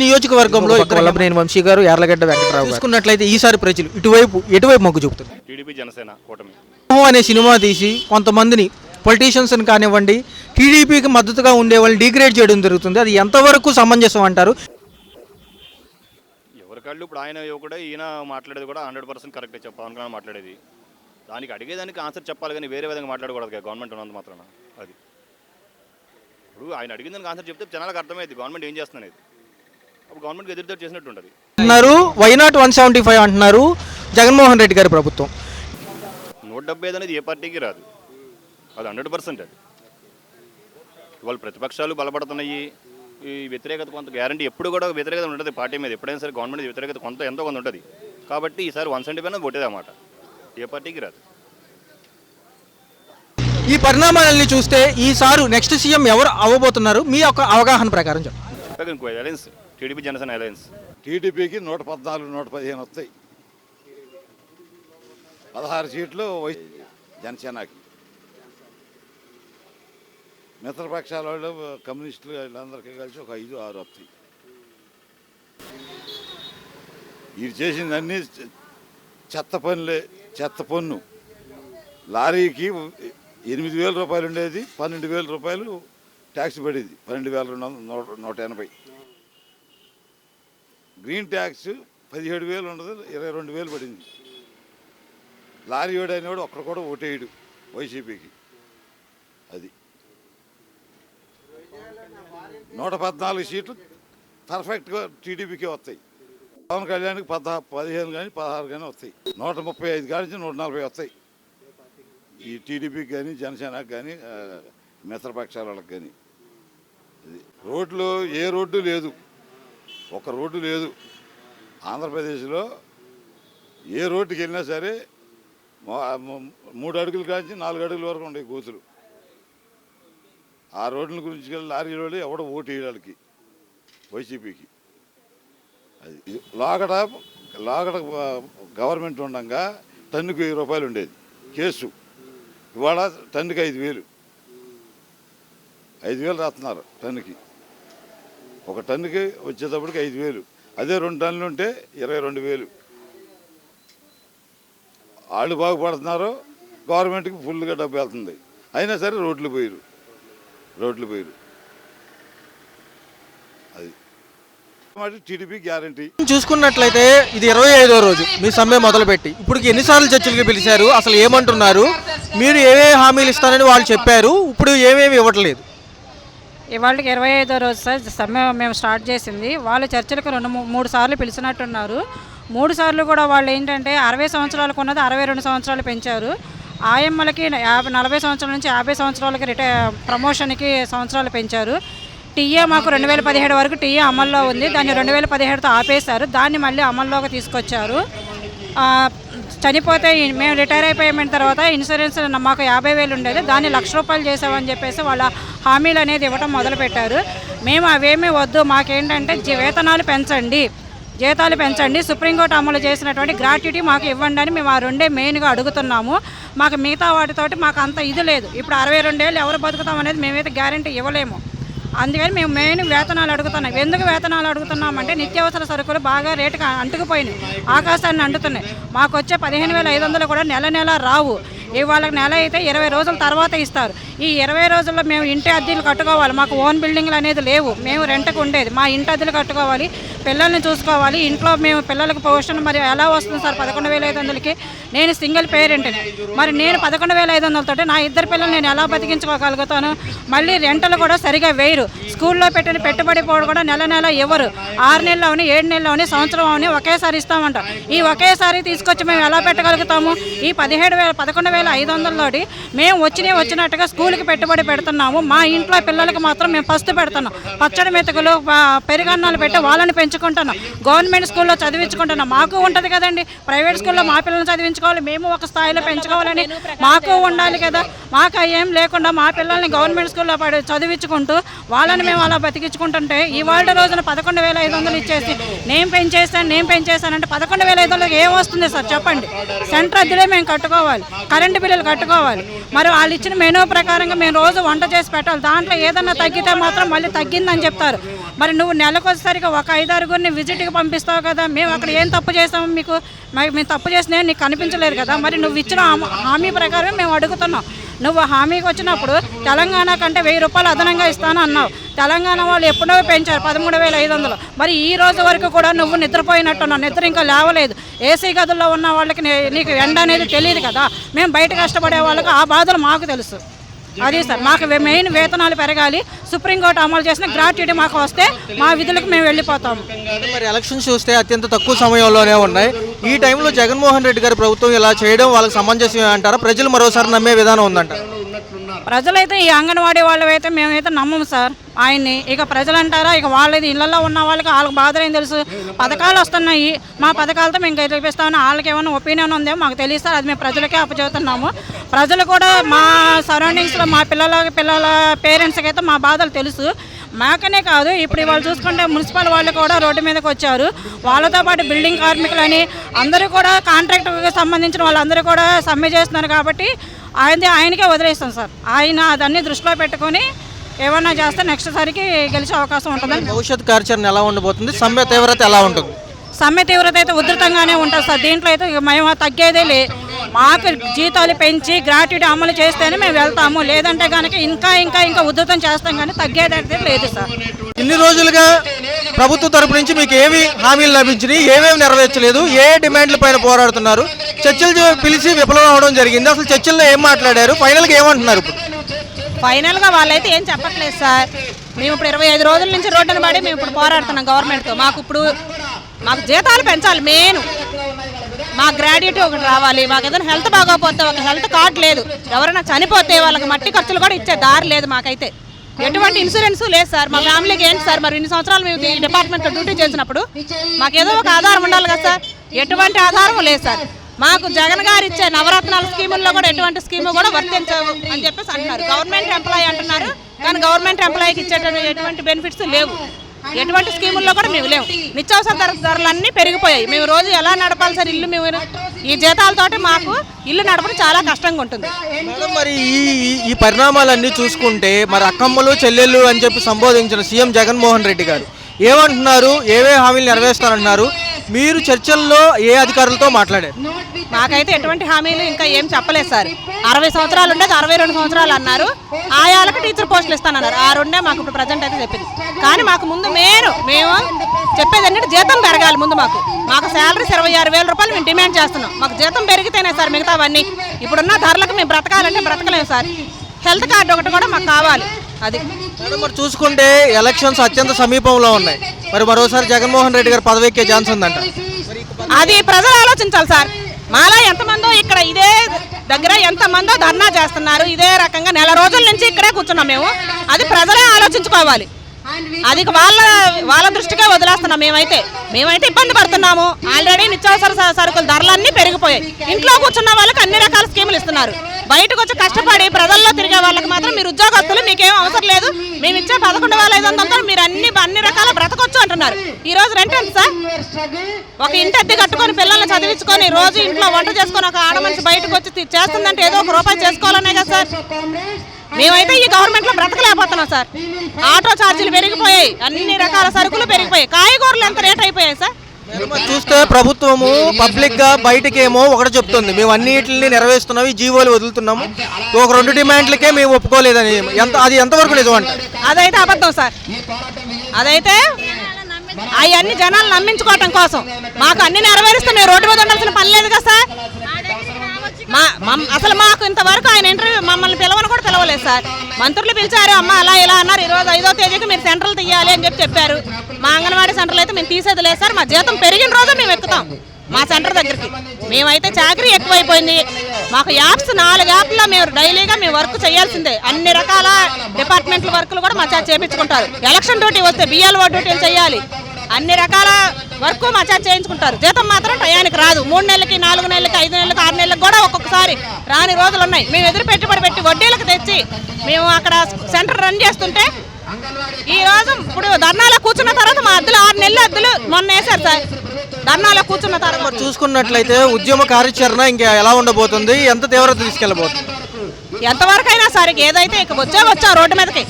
నియోజకవర్గంలో వల్లభనేని వంశీ గారు యార్లగడ్డ వెంకటరావు చూసుకున్నట్లయితే ఈసారి ప్రజలు ఇటువైపు ఎటువైపు మొగ్గు చూపుతుంది టీడీపీ జనసేన కూటమి. అనే సినిమా తీసి కొంతమందిని పొలిటీషియన్స్ కానివ్వండి టీడీపీకి మద్దతుగా ఉండే వాళ్ళని డిగ్రేడ్ చేయడం జరుగుతుంది. అది ఎంతవరకు సమంజసం అంటారు? ఎవరికాళ్ళు ఇప్పుడు ఆయన కూడా ఈయన మాట్లాడేది కూడా హండ్రెడ్ పర్సెంట్ కరెక్టే చెప్ప పవన్ కళ్యాణ్ మాట్లాడేది. దానికి అడిగేదానికి ఆన్సర్ చెప్పాలి కానీ వేరే విధంగా మాట్లాడకూడదు కదా గవర్నమెంట్ ఉన్నంత మాత్రాన అది. ఇప్పుడు ఆయన అడిగిన దానికి ఆన్సర్ చెప్తే జనాలకు అర్థమైంది గవర్నమెంట్ ఏం చేస్తుంది గవర్నమెంట్కి ఎదురుదారు చేసినట్టు ఉంటుంది. వైనాట్ వన్ సెవెంటీ ఫైవ్ అంటున్నారు జగన్మోహన్ రెడ్డి గారి ప్రభుత్వం. నూట డెబ్బై ఐదు అనేది ఏ పార్టీకి రాదు. అది హండ్రెడ్ పర్సెంట్ అది. ఇవాళ ప్రతిపక్షాలు బలపడుతున్నాయి. ఈ వ్యతిరేకత కొంత గ్యారంటీ ఎప్పుడు కూడా వ్యతిరేకత ఉంటుంది. పార్టీ మీద ఎప్పుడైనా సరే గవర్నమెంట్ వ్యతిరేకత కొంత ఎంతో కొంత ఉంటుంది. కాబట్టి ఈసారి వన్ సెవెంటీ పైన కొట్టేది అన్నమాట. ఏ పార్టీకి రాదు. ఈ పరిణామాలని చూస్తే ఈసారి నెక్స్ట్ సీఎం ఎవరు అవ్వబోతున్నారు? మీ యొక్క అవగాహన ప్రకారం చెప్పండి. Alliance TDP Janasena alliance. టీడీపీకి నూట పద్నాలుగు నూట పదిహేను వస్తాయి. పదహారు సీట్లు వై జనసేనకి. మిత్రపక్షాల వాళ్ళు కమ్యూనిస్టులు వీళ్ళందరికీ కలిసి ఒక ఐదు ఆరు వస్తాయి. వీరు చేసిందన్నీ చెత్త పనులే చెత్త పన్ను. లారీకి ఎనిమిది వేల రూపాయలు ఉండేది పన్నెండు వేల రూపాయలు ట్యాక్స్ పడేది పన్నెండు వేల రెండు వందల నూట నూట ఎనభై. గ్రీన్ ట్యాక్స్ పదిహేడు వేలు ఉండదు ఇరవై రెండు వేలు పడింది. లారీ వాడు అనేవాడు ఒక్కడ కూడా ఓటేయడు వైసీపీకి. అది. నూట పద్నాలుగు సీట్లు పర్ఫెక్ట్గా టీడీపీకి వస్తాయి. పవన్ కళ్యాణ్కి పదహా పదిహేను కానీ పదహారు కానీ వస్తాయి. నూట ముప్పై ఐదు కాడి నుంచి నూట నలభై వస్తాయి. ఈ టీడీపీకి కానీ జనసేనకి కానీ మిత్రపక్షాలకు మిత్రపక్షాల వాళ్ళకి కానీ అది. రోడ్లు ఏ రోడ్డు లేదు. ఒక రోడ్డు లేదు. ఆంధ్రప్రదేశ్లో ఏ రోడ్డుకి వెళ్ళినా సరే మా- మూడు అడుగులు కాంచి నాలుగు అడుగుల వరకు ఉండే కూతురు ఆ రోడ్ల గురించి వెళ్ళి లారీ రోడ్లు ఎవడో ఓటు వేయడానికి వైసీపీకి. అది లోకట లోగడ లోగడ గవర్నమెంట్ ఉండగా టన్నుకు వెయ్యి రూపాయలు ఉండేది కేసు. ఇవాళ టన్నుకి ఐదు వేలు. ఐదు వేలు రాస్తున్నారు టన్నుకి. ఒక టన్నుకి వచ్చేటప్పటికి ఐదు వేలు. అదే రెండు టన్నులు ఉంటే ఇరవై రెండు వేలు. వాళ్ళు బాగుపడుతున్నారు గవర్నమెంట్కి ఫుల్గా డబ్బు వెళ్తుంది. అయినా సరే రోడ్లు పోయిరు రోడ్లు పోయిరు అది. TDP guarantee. చూసుకున్నట్లయితే ఇది ఇరవై ఐదో రోజు. మీ సమ్మె మొదలుపెట్టి. ఇప్పుడు ఎన్నిసార్లు చర్చలకి పిలిచారు అసలు ఏమంటున్నారు? మీరు ఏమేమి హామీలు ఇస్తారని వాళ్ళు చెప్పారు. ఇప్పుడు ఏమేమి ఇవ్వట్లేదు. ఇవాళకి ఇరవై ఐదో రోజు సార్ సమ్మె మేము స్టార్ట్ చేసింది. వాళ్ళు చర్చలకు రెండు మూడు సార్లు పిలిచినట్టున్నారు. మూడు సార్లు కూడా వాళ్ళు ఏంటంటే అరవై సంవత్సరాలకు ఉన్నది అరవై రెండు సంవత్సరాలు పెంచారు. ఆయమ్మలకి యాభై నలభై సంవత్సరాల నుంచి యాభై సంవత్సరాలకి రిటై ప్రమోషన్కి సంవత్సరాలు పెంచారు. టీఏ మాకు రెండు వేల పదిహేడు వరకు టీఏ అమల్లో ఉంది. దాన్ని రెండు వేల పదిహేడుతో ఆపేశారు. దాన్ని మళ్ళీ అమల్లోకి తీసుకొచ్చారు. చనిపోతే మేము రిటైర్ అయిపోయిన తర్వాత ఇన్సూరెన్స్ మాకు యాభై వేలు ఉండేది. దాన్ని లక్ష రూపాయలు చేసామని చెప్పేసి వాళ్ళ హామీలు అనేది ఇవ్వడం మొదలుపెట్టారు. మేము అవేమీ వద్దు మాకేంటంటే జీ- వేతనాలు పెంచండి. జీతాలు పెంచండి. సుప్రీంకోర్టు అమలు చేసినటువంటి గ్రాట్యుటీ మాకు ఇవ్వండి అని మేము ఆ రెండే మెయిన్గా అడుగుతున్నాము. మాకు మిగతా వాటితోటి మాకు అంత ఇది లేదు. ఇప్పుడు అరవై రెండేళ్ళు ఎవరు బతుకుతాం అనేది మేమైతే గ్యారంటీ ఇవ్వలేము. అందుకని మేము మెయిన్ వేతనాలు అడుగుతున్నాం. ఎందుకు వేతనాలు అడుగుతున్నామంటే నిత్యావసర సరుకులు బాగా రేటుకి అంటుకుపోయినాయి. ఆకాశాన్ని అంటుతున్నాయి. మాకు వచ్చే పదిహేను వేల ఐదు వందలు కూడా నెల నెల రావు. ఇవాళ నెల అయితే ఇరవై రోజుల తర్వాత ఇస్తారు. ఈ ఇరవై రోజుల్లో మేము ఇంటి అద్దెలు కట్టుకోవాలి. మాకు ఓన్ బిల్డింగ్లు అనేది లేవు. మేము రెంట్కి ఉండేది. మా ఇంటి అద్దెలు కట్టుకోవాలి. పిల్లల్ని చూసుకోవాలి. ఇంట్లో మేము పిల్లలకు పోషణ మరి ఎలా వస్తుంది సార్? పదకొండు వేల ఐదు వందలకి? నేను సింగిల్ పేరెంట్ని. మరి నేను పదకొండు వేల ఐదు వందలతో నా ఇద్దరు పిల్లలు నేను ఎలా బతికించుకోగలుగుతాను? మళ్ళీ రెంటలు కూడా సరిగా వేయరు. స్కూల్లో పెట్టిన పెట్టుబడి పోవడం కూడా నెల నెల ఇవ్వరు. ఆరు నెలలు అవని ఏడు నెలలు అవని సంవత్సరం అవని ఒకేసారి ఇస్తామంట. ఈ ఒకేసారి తీసుకొచ్చి మేము ఎలా పెట్టగలుగుతాము? ఈ పదిహేడు వేల పదకొండు వేల ఐదు వందలతోటి మేము వచ్చినవి వచ్చినట్టుగా స్కూల్కి పెట్టుబడి పెడుతున్నాము. మా ఇంట్లో పిల్లలకి మాత్రం మేము ఫస్ట్ పెడుతున్నాం. పచ్చడి మెతుకులు పెరుగన్నాలు పెట్టి వాళ్ళని పెంచుకుంటున్నాం. గవర్నమెంట్ స్కూల్లో చదివించుకుంటున్నాం. మాకు ఉంటుంది కదండి. ప్రైవేట్ స్కూల్లో మా పిల్లల్ని చదివించుకోవాలి. మేము ఒక స్థాయిలో పెంచుకోవాలని మాకు ఉండాలి కదా. మాకు ఏం లేకుండా మా పిల్లల్ని గవర్నమెంట్ స్కూల్లో పడి చదివించుకుంటూ వాళ్ళని మేము అలా బతికించుకుంటుంటే ఇవాళ రోజున పదకొండు వేల ఐదు వందలు ఇచ్చేసి నేను పెంచేస్తాను నేను పెంచేస్తానంటే పదకొండు వేల ఐదు వందలకి ఏం వస్తుంది సార్? చెప్పండి. సెంటర్ అద్దెలే మేము కట్టుకోవాలి. కరెంట్ బిల్లులు కట్టుకోవాలి. మరి వాళ్ళు ఇచ్చిన మెనూ ప్రకారంగా మేము రోజు వంట చేసి పెట్టాలి. దాంట్లో ఏదన్నా తగ్గితే మాత్రం మళ్ళీ తగ్గిందని చెప్తారు. మరి నువ్వు నెలకు ఒక ఐదారుగురిని విజిట్కి పంపిస్తావు కదా మేము అక్కడ ఏం తప్పు చేసాము మీకు? మేము తప్పు చేసినా నీకు కనిపించలేదు కదా? మరి నువ్వు ఇచ్చిన హామీ- హామీ ప్రకారం మేము అడుగుతున్నాం. నువ్వు హామీకి వచ్చినప్పుడు తెలంగాణ కంటే వెయ్యి రూపాయలు అదనంగా ఇస్తాను అన్నావు. తెలంగాణ వాళ్ళు ఎప్పుడో పెంచారు పదమూడు వేల ఐదు వందలు. మరి ఈ రోజు వరకు కూడా నువ్వు నిద్రపోయినట్టున్నావు నిద్ర ఇంకా లేవలేదు. ఏసీ గదుల్లో ఉన్న వాళ్ళకి నీకు ఎండ అనేది తెలియదు కదా? మేము బయట కష్టపడే వాళ్ళకి ఆ బాధలు మాకు తెలుసు. అది సార్ మాకు మెయిన్ వేతనాలు పెరగాలి. సుప్రీంకోర్టు అమలు చేసిన గ్రాట్యుటీ మాకు వస్తే మా విధులకు మేము వెళ్ళిపోతాం. మరి ఎలక్షన్స్ చూస్తే అత్యంత తక్కువ సమయంలోనే ఉన్నాయి. ఈ టైంలో జగన్మోహన్ రెడ్డి గారి ప్రభుత్వం ఇలా చేయడం వాళ్ళకి సమంజసం అంటారా? ప్రజలు మరోసారి నమ్మే విధానం ఉందంటారు? ప్రజలైతే ఈ అంగన్వాడీ వాళ్ళవైతే మేమైతే నమ్మము సార్. ఆయన్ని ఇక ప్రజలు అంటారా ఇక వాళ్ళది ఇళ్ళలో ఉన్న వాళ్ళకి వాళ్ళకి బాధలేని తెలుసు. పథకాలు వస్తున్నాయి. మా పథకాలతో మేము గెలిపిస్తామని వాళ్ళకి ఏమైనా ఒపీనియన్ ఉందేమో మాకు తెలియదు సార్. అది మేము ప్రజలకే అప్పచెబుతున్నాము. ప్రజలు కూడా మా సరౌండింగ్స్లో మా పిల్లల పిల్లల పేరెంట్స్కి అయితే మా బాధలు తెలుసు. మాకనే కాదు ఇప్పుడు వాళ్ళు చూసుకుంటే మున్సిపల్ వాళ్ళు కూడా రోడ్డు మీదకి వచ్చారు. వాళ్ళతో పాటు బిల్డింగ్ కార్మికులని అందరూ కూడా కాంట్రాక్ట్కి సంబంధించిన వాళ్ళందరూ కూడా సమ్మె చేస్తున్నారు కాబట్టి ఆయనది ఆయనకే వదిలేస్తాం సార్. ఆయన అదన్నీ దృష్టిలో పెట్టుకొని ఏమన్నా చేస్తే నెక్స్ట్ సారికి గెలిచే అవకాశం ఉంటుందని భవిష్యత్ కార్యాచరణ ఎలా ఉండబోతుంది? సమ్మె తీవ్రత ఎలా ఉంటుంది? సమ్మె తీవ్రత అయితే ఉధృతంగానే ఉంటుంది సార్. దీంట్లో అయితే మేము తగ్గేదే లే మాకు జీతాలు పెంచి గ్రాట్యుటీ అమలు చేస్తేనే మేము వెళ్తాము. లేదంటే కనుక ఇంకా ఇంకా ఇంకా ఉధృతం చేస్తాం కానీ తగ్గేదైతే లేదు సార్. ఇన్ని రోజులుగా ప్రభుత్వ తరపు నుంచి మీకు ఏమి హామీలు లభించినాయి? ఏమేమి నెరవేర్చలేదు? ఏ డిమాండ్ల పైన పోరాడుతున్నారు? చర్చలు పిలిచి విఫలం అవడం జరిగింది. అసలు చర్చల్లో ఏం మాట్లాడారు? ఫైనల్గా ఏమంటున్నారు ఇప్పుడు? ఫైనల్గా వాళ్ళైతే ఏం చెప్పట్లేదు సార్. మేము ఇప్పుడు ఇరవై ఐదు రోజుల నుంచి రోడ్డున పడి మేము ఇప్పుడు పోరాడుతున్నాం గవర్నమెంట్తో. మాకు ఇప్పుడు మాకు జీతాలు పెంచాలి మెయిన్. మా గ్రాడ్యుయేట్ ఒకటి రావాలి మాకు ఏదైనా హెల్త్ బాగోకపోతే ఒక హెల్త్ కార్డ్ లేదు. ఎవరైనా చనిపోతే వాళ్ళకి మట్టి ఖర్చులు కూడా ఇచ్చే దారి లేదు మాకైతే. ఎటువంటి ఇన్సూరెన్స్ లేదు సార్. మా ఫ్యామిలీకి ఏంటి సార్? మరి ఇన్ని సంవత్సరాలు మేము ఈ డిపార్ట్మెంట్లో డ్యూటీ చేసినప్పుడు మాకు ఏదో ఒక ఆధారం ఉండాలి కదా సార్? ఎటువంటి ఆధారం లేదు సార్. మాకు జగన్ గారు ఇచ్చే నవరత్నాల స్కీముల్లో కూడా ఎటువంటి స్కీము కూడా వర్తించవు అని చెప్పేసి అంటున్నారు. గవర్నమెంట్ ఎంప్లాయీ అంటున్నారు. కానీ గవర్నమెంట్ ఎంప్లాయీకి ఇచ్చేటువంటి ఎటువంటి బెనిఫిట్స్ లేవు. ఎటువంటి స్కీముల్లో కూడా మేము లేవు. నిత్యావసర ధర ధరలన్నీ పెరిగిపోయాయి. మేము రోజు ఎలా నడపాలి సార్ ఇల్లు మేము? ఈ జీతాలతోటి మాకు ఇల్లు నడపడం చాలా కష్టంగా ఉంటుంది. మేడం మరి ఈ ఈ- పరిణామాలన్నీ చూసుకుంటే మరి అక్కమ్మలు చెల్లెళ్ళు అని చెప్పి సంబోధించిన సీఎం జగన్మోహన్ రెడ్డి గారు ఏమంటున్నారు? ఏవే హామీలు నెరవేరుస్తానంటున్నారు మీరు చర్చల్లో ఏ అధికారులతో మాట్లాడారు? మాకైతే ఎటువంటి హామీలు ఇంకా ఏం చెప్పలేదు సార్. అరవై సంవత్సరాలు ఉండేది అరవై రెండు సంవత్సరాలు అన్నారు. ఆయాలకు టీచర్ పోస్టులు ఇస్తానన్నారు. ఆ రెండే మాకు ఇప్పుడు ప్రజెంట్ అయితే చెప్పింది. కానీ మాకు ముందు మేరు మేము చెప్పేది ఏంటంటే జీతం పెరగాలి ముందు మాకు. మాకు శాలరీస్ ఇరవై ఆరు వేల రూపాయలు మేము డిమాండ్ చేస్తున్నాం. మాకు జీతం పెరిగితేనే సార్ మిగతావన్నీ. ఇప్పుడున్న ధరలకు మేము బ్రతకాలంటే బ్రతకలేము సార్. హెల్త్ కార్డు ఒకటి కూడా మాకు కావాలి. అది. మరి చూసుకుంటే ఎలక్షన్స్ అత్యంత సమీపంలో ఉన్నాయి. మరి మరోసారి జగన్మోహన్ రెడ్డి గారు పదవి ఎక్కే ఛాన్స్ ఉందంట. అది ప్రజలు ఆలోచించాలి సార్. మాలా ఎంతమందో ఇక్కడ ఇదే దగ్గర ఎంతమందో ధర్నా చేస్తున్నారు. ఇదే రకంగా నెల రోజుల నుంచి ఇక్కడే కూర్చున్నాం మేము. అది ప్రజలే ఆలోచించుకోవాలి. అది వాళ్ళ వాళ్ళ దృష్టికే వదిలేస్తున్నాం మేమైతే. మేమైతే ఇబ్బంది పడుతున్నాము. ఆల్రెడీ నిత్యావసర స- సరుకుల ధరలన్నీ పెరిగిపోయాయి. ఇంట్లో కూర్చున్న వాళ్ళకి అన్ని రకాల స్కీములు ఇస్తున్నారు. బయటకు వచ్చి కష్టపడి ప్రజల్లో తిరిగే వాళ్ళకి మాత్రం మీరు ఉద్యోగస్తులు మీకేం అవసరం లేదు. మేము ఇచ్చే పదకొండు వేల ఐదు వందలతో మీరు అన్ని అన్ని రకాల బ్రతకొచ్చు అంటున్నారు. ఈ రోజు రెంట్ ఎంత సార్? ఒక ఇంటి అద్దె కట్టుకొని పిల్లల్ని చదివించుకొని రోజు ఇంట్లో వంట చేసుకొని ఒక ఆడ మనిషి బయటకు వచ్చి చేస్తుందంటే ఏదో ఒక రూపాయి చేసుకోవాలనే కదా సార్. మేమైతే ఈ గవర్నమెంట్లో బ్రతకలేకపోతున్నాం సార్. ఆటో ఛార్జీలు పెరిగిపోయాయి. అన్ని రకాల సరుకులు పెరిగిపోయాయి కాయగూరలు ఎంత రేట్ అయిపోయాయి సార్ మేడం, మరి చూస్తే ప్రభుత్వము పబ్లిక్గా బయటకేమో ఒకటి చెప్తుంది. మేము అన్నిటిని నెరవేరుస్తున్నాము ఈ జీవోలు వదులుతున్నాము. ఒక రెండు డిమాండ్లకే మేము ఒప్పుకోలేదని ఎంత అది ఎంతవరకు నిజం అంట అదైతే అబద్ధం సార్. అదైతే అవన్నీ జనాలు నమ్మించుకోవటం కోసం. మాకు అన్ని నెరవేరిస్తే మేము రోడ్డు మీద ఉండాల్సిన పని లేదు కదా సార్. మా అసలు మాకు ఇంతవరకు ఆయన ఇంటర్వ్యూ మమ్మల్ని సార్. మంత్రులు పిలిచారు అమ్మ అలా ఇలా అన్నారు. ఈరోజు ఐదో తేదీకి మీరు సెంట్రల్ తీయాలి అని చెప్పి చెప్పారు. మా అంగన్వాడీ సెంటర్లు అయితే మేము తీసేది లేదు సార్. మా జీతం పెరిగిన రోజు మేము ఎక్కుతాం మా సెంటర్ దగ్గరికి. మేమైతే చాకరీ ఎక్కువైపోయింది. మాకు యాప్స్ నాలుగు యాప్లో మేము డైలీగా మేము వర్క్ చేయాల్సిందే. అన్ని రకాల డిపార్ట్మెంట్ల వర్క్లు కూడా మా చేపించుకుంటారు. ఎలక్షన్ డ్యూటీ వస్తే బిఎల్ఓ డ్యూటీలు చేయాలి. అన్ని రకాల వర్క్ మా చేత చేయించుకుంటారు. జీతం మాత్రం టయానికి రాదు. మూడు నెలలకి నాలుగు నెలలకి ఐదు నెలలకి ఆరు నెలలకు కూడా ఒక్కొక్కసారి రాని రోజులు ఉన్నాయి మేము ఎదురు పెట్టుబడి పెట్టి వడ్డీలకు తెచ్చి మేము అక్కడ సెంటర్ రన్ చేస్తుంటే ఈ రోజు ఇప్పుడు ధర్నాలో కూర్చున్న తర్వాత మా అద్దులు ఆరు నెలలు అద్దులు మొన్న వేశారు సార్. ధర్నాలో కూర్చున్న తర్వాత చూసుకున్నట్లయితే ఉద్యమ కార్యాచరణ ఇంకా ఎలా ఉండబోతుంది? ఎంత తీవ్రత తీసుకెళ్ళబోతుంది? ఎంతవరకు అయినా సరే ఇక ఏదైతే ఇక వచ్చే వచ్చా రోడ్డు మీదకి.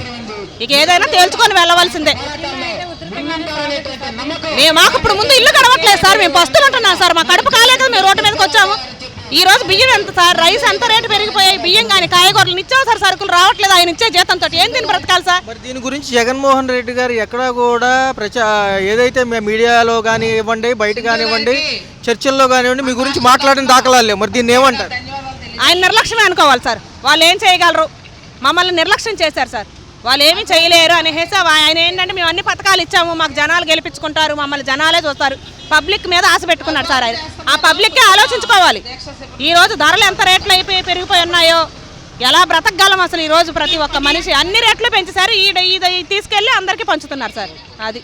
ఇక ఏదైనా తేల్చుకొని వెళ్ళవలసిందే. మేము మాకు ఇప్పుడు ముందు ఇల్లు గడవట్లేదు సార్. మేము బస్తులు ఉంటున్నాం సార్. మా కడుపు కాలేక మేము రోడ్డు మీదకి వచ్చాము. ఈ రోజు బియ్యం ఎంత సార్? రైస్ ఎంత రేటు పెరిగిపోయాయి? బియ్యం కానీ కాయగూరలు నిత్యావసర సరుకులు రావట్లేదు. ఆయన ఇచ్చే జీతంతో ఏం తిని బ్రతకాలి సార్? మరి దీని గురించి జగన్మోహన్ రెడ్డి గారు ఎక్కడా కూడా ప్రచా ఏదైతే మీడియాలో కానివ్వండి బయట కానివ్వండి చర్చల్లో కానివ్వండి మీ గురించి మాట్లాడిన దాఖలాలు లేవు. మరి దీన్ని ఏమంటారు? ఆయన నిర్లక్ష్యమే అనుకోవాలి సార్. వాళ్ళు ఏం చేయగలరు? మమ్మల్ని నిర్లక్ష్యం చేశారు సార్. వాళ్ళు ఏమీ చేయలేరు అనేసి ఆయన ఏంటంటే మేము అన్ని పథకాలు ఇచ్చాము మాకు జనాలు గెలిపించుకుంటారు మమ్మల్ని జనాలే చూస్తారు. పబ్లిక్ మీద ఆశ పెట్టుకున్నాడు సార్ ఆయన. ఆ పబ్లిక్కే ఆలోచించుకోవాలి. ఈ రోజు ధరలు ఎంత రేట్లు అయిపోయి పెరిగిపోయి ఉన్నాయో ఎలా బ్రతకగలం అసలు ఈ రోజు ప్రతి ఒక్క మనిషి? అన్ని రేట్లు పెంచేశారు. ఈ తీసుకెళ్ళి అందరికీ పంచుతున్నారు సార్. అది.